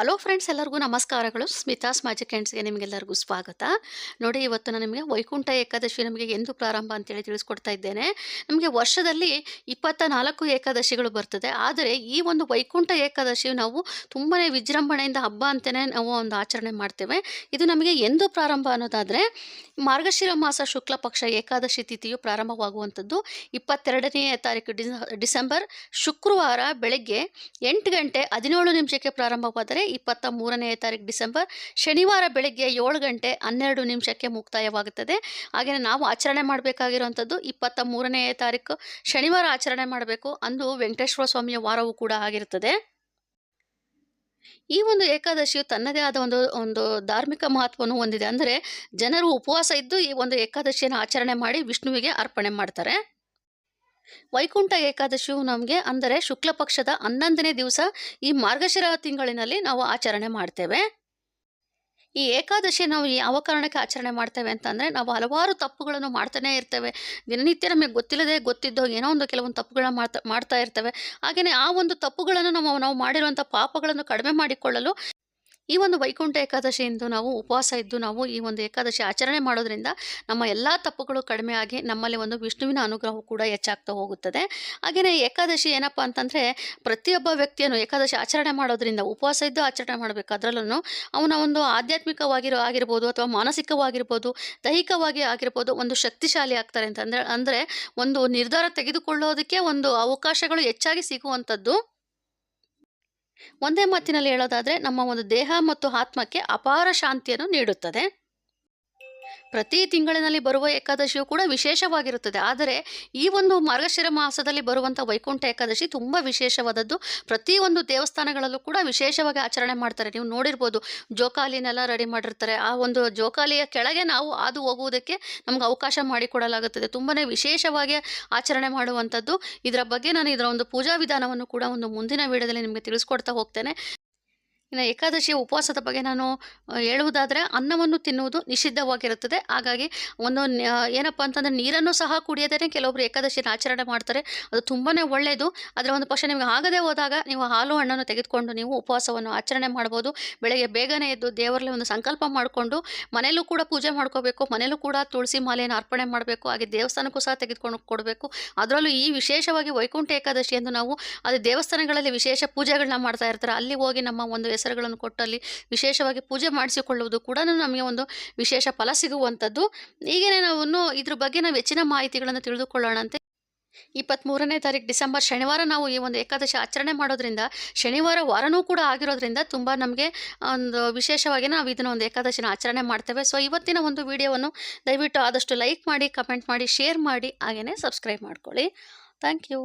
Hello friends ಎಲ್ಲರಿಗೂ ನಮಸ್ಕಾರಗಳು. Smitha's magic ಹ್ಯಾಂಡ್ಸ್ಗೆ ನಿಮಗೆಲ್ಲರಿಗೂ ಸ್ವಾಗತ. ನೋಡಿ, ಇವತ್ತು ನಾನು ನಿಮಗೆ ವೈಕುಂಠ ಏಕಾದಶಿ ನಮಗೆ ಎಂದು ಪ್ರಾರಂಭ ಅಂತೇಳಿ ತಿಳಿಸ್ಕೊಡ್ತಾ ಇದ್ದೇನೆ. ನಮಗೆ ವರ್ಷದಲ್ಲಿ ಇಪ್ಪತ್ತ ನಾಲ್ಕು ಏಕಾದಶಿಗಳು ಬರ್ತದೆ. ಆದರೆ ಈ ಒಂದು ವೈಕುಂಠ ಏಕಾದಶಿ ನಾವು ತುಂಬಾ ವಿಜೃಂಭಣೆಯಿಂದ ಹಬ್ಬ ಅಂತಲೇ ನಾವು ಒಂದು ಆಚರಣೆ ಮಾಡ್ತೇವೆ. ಇದು ನಮಗೆ ಎಂದು ಪ್ರಾರಂಭ ಅನ್ನೋದಾದರೆ, ಮಾರ್ಗಶಿರ ಮಾಸ ಶುಕ್ಲ ಪಕ್ಷ ಏಕಾದಶಿ ತಿಥಿಯು ಪ್ರಾರಂಭವಾಗುವಂಥದ್ದು ಇಪ್ಪತ್ತೆರಡನೇ ತಾರೀಕು ಡಿಸ, ಡಿಸೆಂಬರ್ ಶುಕ್ರವಾರ ಬೆಳಗ್ಗೆ ಎಂಟು ಗಂಟೆ ಹದಿನೇಳು ನಿಮಿಷಕ್ಕೆ ಪ್ರಾರಂಭವಾದರೆ ಇಪ್ಪತ್ತ ಮೂರನೇ ತಾರೀಕು ಡಿಸೆಂಬರ್, ಶನಿವಾರ ಬೆಳಗ್ಗೆ ಏಳು ಗಂಟೆ ಹನ್ನೆರಡು ನಿಮಿಷಕ್ಕೆ ಮುಕ್ತಾಯವಾಗುತ್ತದೆ. ಹಾಗೆಯೇ ನಾವು ಆಚರಣೆ ಮಾಡಬೇಕಾಗಿರುವಂಥದ್ದು ಇಪ್ಪತ್ತ ಮೂರನೇ ತಾರೀಕು ಶನಿವಾರ ಆಚರಣೆ ಮಾಡಬೇಕು. ಅಂದು ವೆಂಕಟೇಶ್ವರ ಸ್ವಾಮಿಯ ವಾರವೂ ಕೂಡ ಆಗಿರುತ್ತದೆ. ಈ ಒಂದು ಏಕಾದಶಿಯು ತನ್ನದೇ ಆದ ಒಂದು ಒಂದು ಧಾರ್ಮಿಕ ಮಹತ್ವವನ್ನು ಹೊಂದಿದೆ. ಅಂದರೆ ಜನರು ಉಪವಾಸ ಇದ್ದು ಈ ಒಂದು ಏಕಾದಶಿಯನ್ನು ಆಚರಣೆ ಮಾಡಿ ವಿಷ್ಣುವಿಗೆ ಅರ್ಪಣೆ ಮಾಡ್ತಾರೆ. ವೈಕುಂಠ ಏಕಾದಶಿಯು ನಮಗೆ ಅಂದರೆ ಶುಕ್ಲ ಪಕ್ಷದ ಹನ್ನೊಂದನೇ ದಿವಸ ಈ ಮಾರ್ಗಶಿರ ತಿಂಗಳಿನಲ್ಲಿ ನಾವು ಆಚರಣೆ ಮಾಡ್ತೇವೆ. ಈ ಏಕಾದಶಿ ನಾವು ಯಾವ ಕಾರಣಕ್ಕೆ ಆಚರಣೆ ಮಾಡ್ತೇವೆ ಅಂತಂದರೆ ನಾವು ಹಲವಾರು ತಪ್ಪುಗಳನ್ನು ಮಾಡ್ತಾನೇ ಇರ್ತೇವೆ. ದಿನನಿತ್ಯ ನಮಗೆ ಗೊತ್ತಿಲ್ಲದೆ ಗೊತ್ತಿದ್ದೋ ಏನೋ ಒಂದು ಕೆಲವೊಂದು ತಪ್ಪುಗಳನ್ನ ಮಾಡ್ತಾ ಮಾಡ್ತಾ ಇರ್ತೇವೆ. ಹಾಗೆಯೇ ಆ ಒಂದು ತಪ್ಪುಗಳನ್ನು ನಾವು ನಾವು ಮಾಡಿರುವಂಥ ಪಾಪಗಳನ್ನು ಕಡಿಮೆ ಮಾಡಿಕೊಳ್ಳಲು ಈ ಒಂದು ವೈಕುಂಠ ಏಕಾದಶಿಯಿಂದ ನಾವು ಉಪವಾಸ ಇದ್ದು ನಾವು ಈ ಒಂದು ಏಕಾದಶಿ ಆಚರಣೆ ಮಾಡೋದ್ರಿಂದ ನಮ್ಮ ಎಲ್ಲ ತಪ್ಪುಗಳು ಕಡಿಮೆ ಆಗಿ ನಮ್ಮಲ್ಲಿ ಒಂದು ವಿಷ್ಣುವಿನ ಅನುಗ್ರಹ ಕೂಡ ಹೆಚ್ಚಾಗ್ತಾ ಹೋಗುತ್ತದೆ. ಹಾಗೆಯೇ ಏಕಾದಶಿ ಏನಪ್ಪ ಅಂತಂದರೆ ಪ್ರತಿಯೊಬ್ಬ ವ್ಯಕ್ತಿಯನ್ನು ಏಕಾದಶಿ ಆಚರಣೆ ಮಾಡೋದ್ರಿಂದ, ಉಪವಾಸ ಇದ್ದು ಆಚರಣೆ ಮಾಡಬೇಕು. ಅದರಲ್ಲೂ ಅವನ ಒಂದು ಆಧ್ಯಾತ್ಮಿಕವಾಗಿರೋ ಆಗಿರ್ಬೋದು ಅಥವಾ ಮಾನಸಿಕವಾಗಿರ್ಬೋದು, ದೈಹಿಕವಾಗಿ ಆಗಿರ್ಬೋದು ಒಂದು ಶಕ್ತಿಶಾಲಿ ಆಗ್ತಾರೆ ಅಂತಂದರೆ, ಅಂದರೆ ಒಂದು ನಿರ್ಧಾರ ತೆಗೆದುಕೊಳ್ಳೋದಕ್ಕೆ ಒಂದು ಅವಕಾಶಗಳು ಹೆಚ್ಚಾಗಿ ಸಿಗುವಂಥದ್ದು ಒಂದೇ ಮಾತಿನಲ್ಲಿ ಹೇಳೋದಾದರೆ ನಮ್ಮ ಒಂದು ದೇಹ ಮತ್ತು ಆತ್ಮಕ್ಕೆ ಅಪಾರ ಶಾಂತಿಯನ್ನು ನೀಡುತ್ತದೆ. ಪ್ರತಿ ತಿಂಗಳಿನಲ್ಲಿ ಬರುವ ಏಕಾದಶಿಯು ಕೂಡ ವಿಶೇಷವಾಗಿರುತ್ತದೆ. ಆದರೆ ಈ ಒಂದು ಮಾರ್ಗಶಿರ ಮಾಸದಲ್ಲಿ ಬರುವಂಥ ವೈಕುಂಠ ಏಕಾದಶಿ ತುಂಬ ವಿಶೇಷವಾದದ್ದು. ಪ್ರತಿಯೊಂದು ದೇವಸ್ಥಾನಗಳಲ್ಲೂ ಕೂಡ ವಿಶೇಷವಾಗಿ ಆಚರಣೆ ಮಾಡ್ತಾರೆ. ನೀವು ನೋಡಿರ್ಬೋದು, ಜೋಕಾಲಿನೆಲ್ಲ ರೆಡಿ ಮಾಡಿರ್ತಾರೆ. ಆ ಒಂದು ಜೋಕಾಲಿಯ ಕೆಳಗೆ ನಾವು ಹಾದು ಹೋಗುವುದಕ್ಕೆ ನಮ್ಗೆ ಅವಕಾಶ ಮಾಡಿಕೊಡಲಾಗುತ್ತದೆ. ತುಂಬಾ ವಿಶೇಷವಾಗಿ ಆಚರಣೆ ಮಾಡುವಂಥದ್ದು. ಇದರ ಬಗ್ಗೆ ನಾನು ಇದರ ಒಂದು ಪೂಜಾ ವಿಧಾನವನ್ನು ಕೂಡ ಒಂದು ಮುಂದಿನ ವೀಡಿಯೋದಲ್ಲಿ ನಿಮಗೆ ತಿಳಿಸ್ಕೊಡ್ತಾ ಹೋಗ್ತೇನೆ. ಇನ್ನು ಏಕಾದಶಿಯ ಉಪವಾಸದ ಬಗ್ಗೆ ನಾನು ಹೇಳುವುದಾದರೆ ಅನ್ನವನ್ನು ತಿನ್ನುವುದು ನಿಷಿದ್ಧವಾಗಿರುತ್ತದೆ. ಹಾಗಾಗಿ ಒಂದು ಏನಪ್ಪ ಅಂತಂದರೆ ನೀರನ್ನು ಸಹ ಕುಡಿಯದೇ ಕೆಲವೊಬ್ಬರು ಏಕಾದಶಿನ ಆಚರಣೆ ಮಾಡ್ತಾರೆ. ಅದು ತುಂಬಾ ಒಳ್ಳೆಯದು ಅದರ ಒಂದು ಪಕ್ಷ ನಿಮಗೆ ಆಗದೆ ಹೋದಾಗ ನೀವು ಹಾಲು, ಹಣ್ಣನ್ನು ತೆಗೆದುಕೊಂಡು ನೀವು ಉಪವಾಸವನ್ನು ಆಚರಣೆ ಮಾಡ್ಬೋದು. ಬೆಳಗ್ಗೆ ಬೇಗನೆ ಎದ್ದು ದೇವರಲ್ಲಿ ಒಂದು ಸಂಕಲ್ಪ ಮಾಡಿಕೊಂಡು ಮನೆಯಲ್ಲೂ ಕೂಡ ಪೂಜೆ ಮಾಡ್ಕೋಬೇಕು. ಮನೆಯಲ್ಲೂ ಕೂಡ ತುಳಸಿ ಮಾಲೆಯನ್ನು ಅರ್ಪಣೆ ಮಾಡಬೇಕು. ಹಾಗೆ ದೇವಸ್ಥಾನಕ್ಕೂ ಸಹ ತೆಗೆದುಕೊಂಡು ಕೊಡಬೇಕು. ಅದರಲ್ಲೂ ಈ ವಿಶೇಷವಾಗಿ ವೈಕುಂಠ ಏಕಾದಶಿ ಎಂದು ನಾವು, ಅದು ದೇವಸ್ಥಾನಗಳಲ್ಲಿ ವಿಶೇಷ ಪೂಜೆಗಳನ್ನ ಮಾಡ್ತಾ ಇರ್ತಾರೆ. ಅಲ್ಲಿ ಹೋಗಿ ನಮ್ಮ ಒಂದು ಹೆಸರುಗಳನ್ನು ಕೊಟ್ಟಲ್ಲಿ ವಿಶೇಷವಾಗಿ ಪೂಜೆ ಮಾಡಿಸಿಕೊಳ್ಳುವುದು ಕೂಡ ನಮಗೆ ಒಂದು ವಿಶೇಷ ಫಲ ಸಿಗುವಂಥದ್ದು. ಈಗೇನೆ ನಾವು ಇದ್ರ ಬಗ್ಗೆ ನಾವು ಹೆಚ್ಚಿನ ಮಾಹಿತಿಗಳನ್ನು ತಿಳಿದುಕೊಳ್ಳೋಣಂತೆ ಇಪ್ಪತ್ತ್ಮೂರನೇ ತಾರೀಕು ಡಿಸೆಂಬರ್ ಶನಿವಾರ ನಾವು ಈ ಒಂದು ಏಕಾದಶಿ ಆಚರಣೆ ಮಾಡೋದ್ರಿಂದ, ಶನಿವಾರ ವಾರನೂ ಕೂಡ ಆಗಿರೋದ್ರಿಂದ ತುಂಬ ನಮಗೆ ಒಂದು ವಿಶೇಷವಾಗಿ ನಾವು ಇದನ್ನು ಒಂದು ಏಕಾದಶಿನ ಆಚರಣೆ ಮಾಡ್ತೇವೆ. ಸೊ ಇವತ್ತಿನ ಒಂದು ವಿಡಿಯೋವನ್ನು ದಯವಿಟ್ಟು ಆದಷ್ಟು ಲೈಕ್ ಮಾಡಿ ಕಮೆಂಟ್ ಮಾಡಿ ಶೇರ್ ಮಾಡಿ ಹಾಗೆಯೇ ಸಬ್ಸ್ಕ್ರೈಬ್ ಮಾಡ್ಕೊಳ್ಳಿ. Thank you